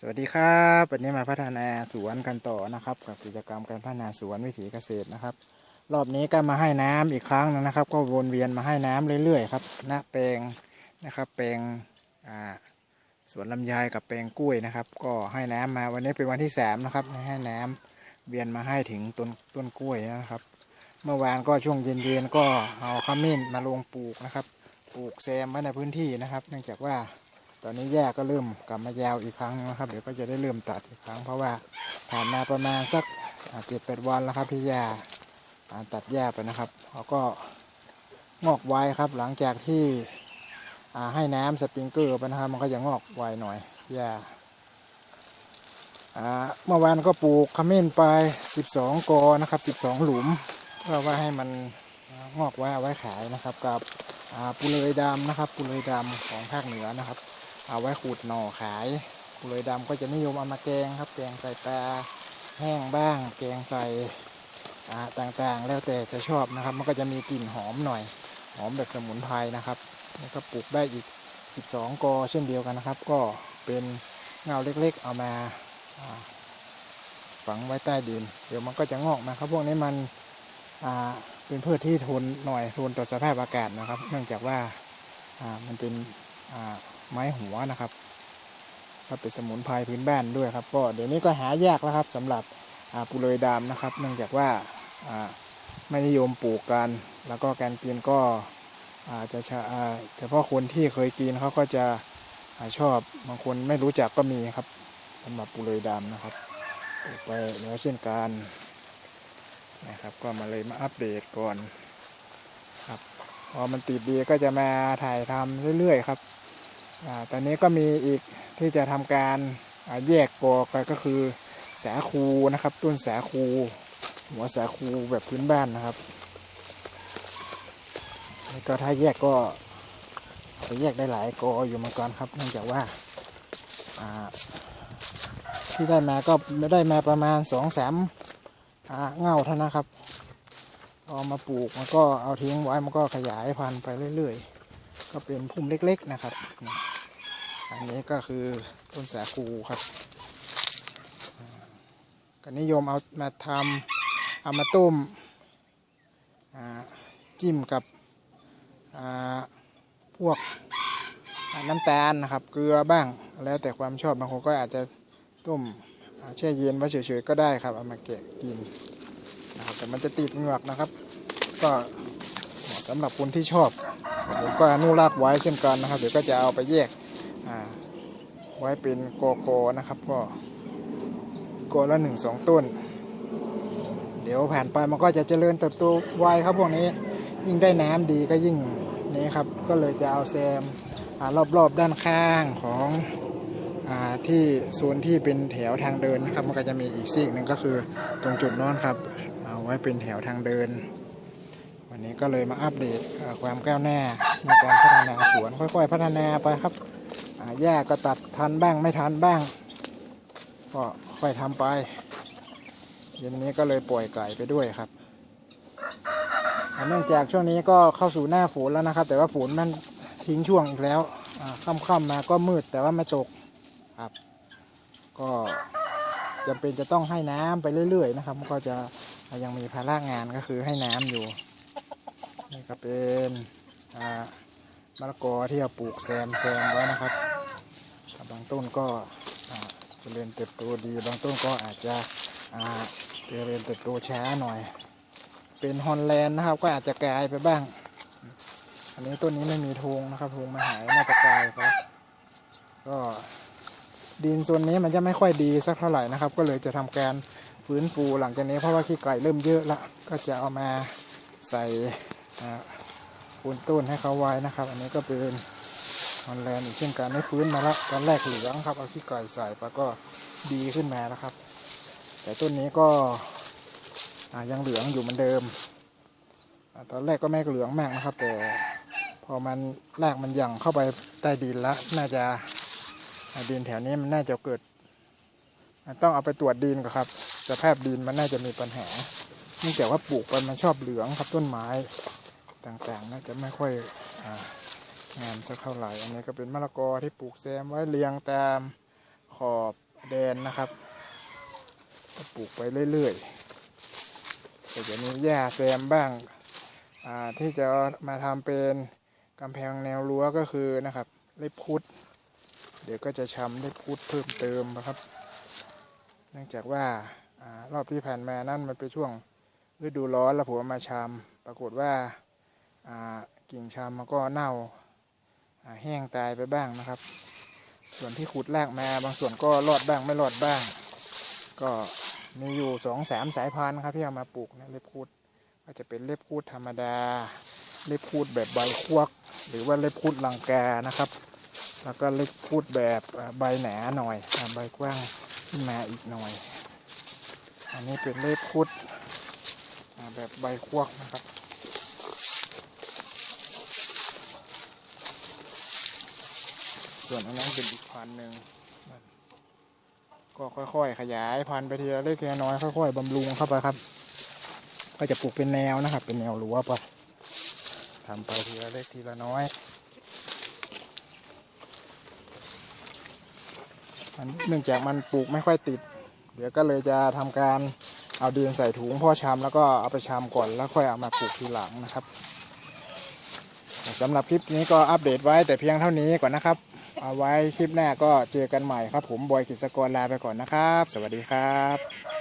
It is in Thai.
สวัสดีครับวันนี้มาพัฒนาสวนกันต่อนะครับ กับกิจกรรมการพัฒนาสวนวิถีเกษตรนะครับ รอบนี้ก็มาให้น้ำอีกครั้งหนึงนะครับ ก็วนเวียนมาให้น้ำเรื่อยๆครับณแปลงนะครับ แปลงสวนลำไยกับแปลงกล้วยนะครับ ก็ให้น้ำมาวันนี้เป็นวันที่สามนะครับให้น้ำเวียนมาให้ถึงต้นต้นกล้วยนะครับ เมื่อวานก็ช่วงเย็นๆก็เอาขมิ้นมาลงปลูกนะครับ ปลูกแซมไว้ในพื้นที่นะครับ เนื่องจากว่า ตอนนี้หญ้าก็เริ่มกลับมายาวอีกครั้งนะครับ เดี๋ยวก็จะได้เริ่มตัดอีกครั้ง เพราะว่าผ่านมาประมาณสักเจ็ดแปดวันแล้วครับที่หญ้าตัดหญ้าไปนะครับแล้วก็งอกไวครับ หลังจากที่ให้น้ำสปริงเกอร์ไปนะครับมันก็จะงอกไวหน่อยหญ้าเมื่อวานก็ปลูกขมิ้นไป 12 กอนะครับ 12 หลุม เพื่อว่าให้มันงอกไว้เอาไว้ขายนะครับ กับปูเลยดำนะครับปูเลยดำของภาคเหนือนะครับ เอาไว้ขูดหน่อขายปูเลยดำก็จะนิยมเอามาแกงครับ แกงใส่ปลาแห้งบ้าง แกงใส่ต่างๆ แล้วแต่จะชอบนะครับ มันก็จะมีกลิ่นหอมหน่อย หอมแบบสมุนไพรนะครับแล้วก็ปลูกได้อีก 12 กอเช่นเดียวกันนะครับ ก็เป็นเงาเล็กๆ เอามาฝังไว้ใต้ดิน เดี๋ยวมันก็จะงอกมาครับ พวกนี้มันเป็นพืชที่ทนหน่อยทนต่อสภาพอากาศนะครับ เนื่องจากว่ามันเป็น ไม้หัวนะครับก็เป็นสมุนไพรพื้นบ้านด้วยครับก็เดี๋ยวนี้ก็หายากแล้วครับสำหรับปุเรยดำนะครับ เนื่องจากว่าอ่ไม่นิยมปลูกกัน แล้วก็การกินก็จะเฉพาะคนที่เคยกินเขาก็จะชอบบางคนไม่รู้จักก็มีครับสำหรับปุเรยดำนะครับปลูกไปแล้วเช่นกันนะครับ ก็มาเลยมาอัปเดตก่อนครับพอมันติดดีก็จะมาถ่ายทำเรื่อยๆครับ ตอนนี้ก็มีอีกที่จะทำการแยกกอไปก็คือสาคูนะครับ ต้นสาคู หัวสาคูแบบพื้นบ้านนะครับก็ถ้าแยกก็ไปแยกได้หลายกออยู่มือนกันครับ เนื่องจากว่าที่ได้มาก็ไม่ได้มาประมาณสองสามเง่าเท่านั้นครับเอมาปลูกมันก็เอาทิ้งไว้มันก็ขยายพันธุ์ไปเรื่อยๆ ก็เป็นพุ่มเล็กๆนะครับ อันนี้ก็คือต้นสาคูครับก็นิยมเอามาทำเอามาต้มจิ้มกับพวกน้ำตาลนะครับ เกลือบ้าง แล้วแต่ความชอบบางคนก็อาจจะต้มแช่เย็นไว้เฉยๆก็ได้ครับ เอามาแกะกินนะครับแต่มันจะติดเหงือกนะครับ ก็ สำหรับคนที่ชอบผมก็อนุรักษ์ไว้เช่นกันนะครับ เดี๋ยวก็จะเอาไปแยกไว้เป็นกอกอนะครับก็กอละหนึ่งสองต้น เดี๋ยวผ่านไปมันก็จะเจริญเติบโตไวครับพวกนี้ยิ่งได้น้ำดีก็ยิ่งนี้ครับก็เลยจะเอาแซมอรอบๆด้านข้างของอที่โซนที่เป็นแถวทางเดินนะครับ มันก็จะมีอีกซีกหนึ่งก็คือตรงจุดน้นครับเอาไว้เป็นแถวทางเดิน วันนี้ก็เลยมาอัปเดตความก้าวหน้าในการพัฒนาสวนค่อย ๆ พัฒนาไปครับอ่าหญ้าก็ตัดทันบ้างไม่ทันบ้าง ก็ค่อยทำไปเย็นนี้ก็เลยปล่อยไก่ไปด้วยครับเนื่องจากช่วงนี้ก็เข้าสู่หน้าฝนแล้วนะครับ แต่ว่าฝนมันทิ้งช่วงอีกแล้วค่ำๆมาก็มืดแต่ว่าไม่ตกครับ ก็จำเป็นจะต้องให้น้ำไปเรื่อย ๆ นะครับ ก็จะยังมีภาระงานก็คือให้น้ำอยู่ นี่ก็เป็นมะละกอที่เราปลูกแซมแซมไว้นะครับ บางต้นก็เจริญเติบโตดี บางต้นก็อาจจะเจริญเติบโตช้าหน่อย เป็นฮอลแลนด์นะครับ ก็อาจจะกลายไปบ้าง อันนี้ต้นนี้ไม่มีธงนะครับธงมาหายน่าจะกลายไปก็ดินโซนนี้มันจะไม่ค่อยดีสักเท่าไหร่นะครับ ก็เลยจะทำการฟื้นฟูหลังจากนี้เพราะว่าขี้ไก่เริ่มเยอะละก็จะเอามาใส่ ปูนต้นให้เขาไว้นะครับ อันนี้ก็เป็นฮอนแลนด์อีกเช่นกันไม่ฟื้นมาแล้วตอนแรกเหลืองครับเอาขี้ไก่ใส่ไปก็ดีขึ้นมาแล้วครับ แต่ต้นนี้ก็ยังเหลืองอยู่เหมือนเดิมตอนแรกก็ไม่เหลืองมากนะครับ แต่พอมันรากมันยั่งเข้าไปใต้ดินแล้วน่าจะดินแถวนี้มันน่าจะเกิด ต้องเอาไปตรวจดินก่อนครับ สภาพดินมันน่าจะมีปัญหาเนื่องจากว่าปลูกไปมันชอบเหลืองครับต้นไม้ ต่างๆน่าจะไม่ค่อยองามสักเท่าไหร่ อันนี้ก็เป็นมะละกอที่ปลูกแซมไว้เรียงตามขอบแดนนะครับ ก็ปลูกไปเรื่อยๆแต่จะมีหญ้าแซมบ้างที่จะมาทำเป็นกำแพงแนวรั้วก็คือนะครับเล็บคุด เดี๋ยวก็จะชำเล็บคุดเพิ่มเติมนะครับ เนื่องจากว่าอรอบที่ผ่านมานั่นมันเป็นช่วงฤดูร้อนแล้วผมมาชำปรากฏว่าอ่า กิ่งชำมันก็เน่าแห้งตายไปบ้างนะครับ ส่วนที่ขุดแรกมาบางส่วนก็รอดบ้างไม่รอดบ้าง ก็มีอยู่สองสามสายพันธุ์ครับที่เอามาปลูกนะเล็บคูดก็จะเป็นเล็บคูดธรรมดา เล็บคูดแบบใบควกหรือว่าเล็บคูดลังกานะครับ แล้วก็เล็บคูดแบบใบหนาหน่อยใบกว้างขึ้นมาอีกหน่อย อันนี้เป็นเล็บคูดแบบใบควกนะครับ ส่วนอันนั้นเป็นอีกพันหนึ่งก็ค่อยๆ ขยายพันธุ์ไปทีละเล็กทีละน้อยค่อยๆบำรุงเข้าไปครับ ก็จะปลูกเป็นแนวนะครับ เป็นแนวรั้วไปทำไปทีละเล็กทีละน้อยอันเนื่องจากมันปลูกไม่ค่อยติด เดี๋ยวก็เลยจะทำการเอาดินใส่ถุงพ่อชำแล้วก็เอาไปชำก่อนแล้วค่อยเอามาปลูกทีหลังนะครับสำหรับคลิปนี้ก็อัปเดตไว้แต่เพียงเท่านี้ก่อนนะครับ เอาไว้คลิปหน้าก็เจอกันใหม่ครับผมบอยกิจกรลาไปก่อนนะครับ สวัสดีครับ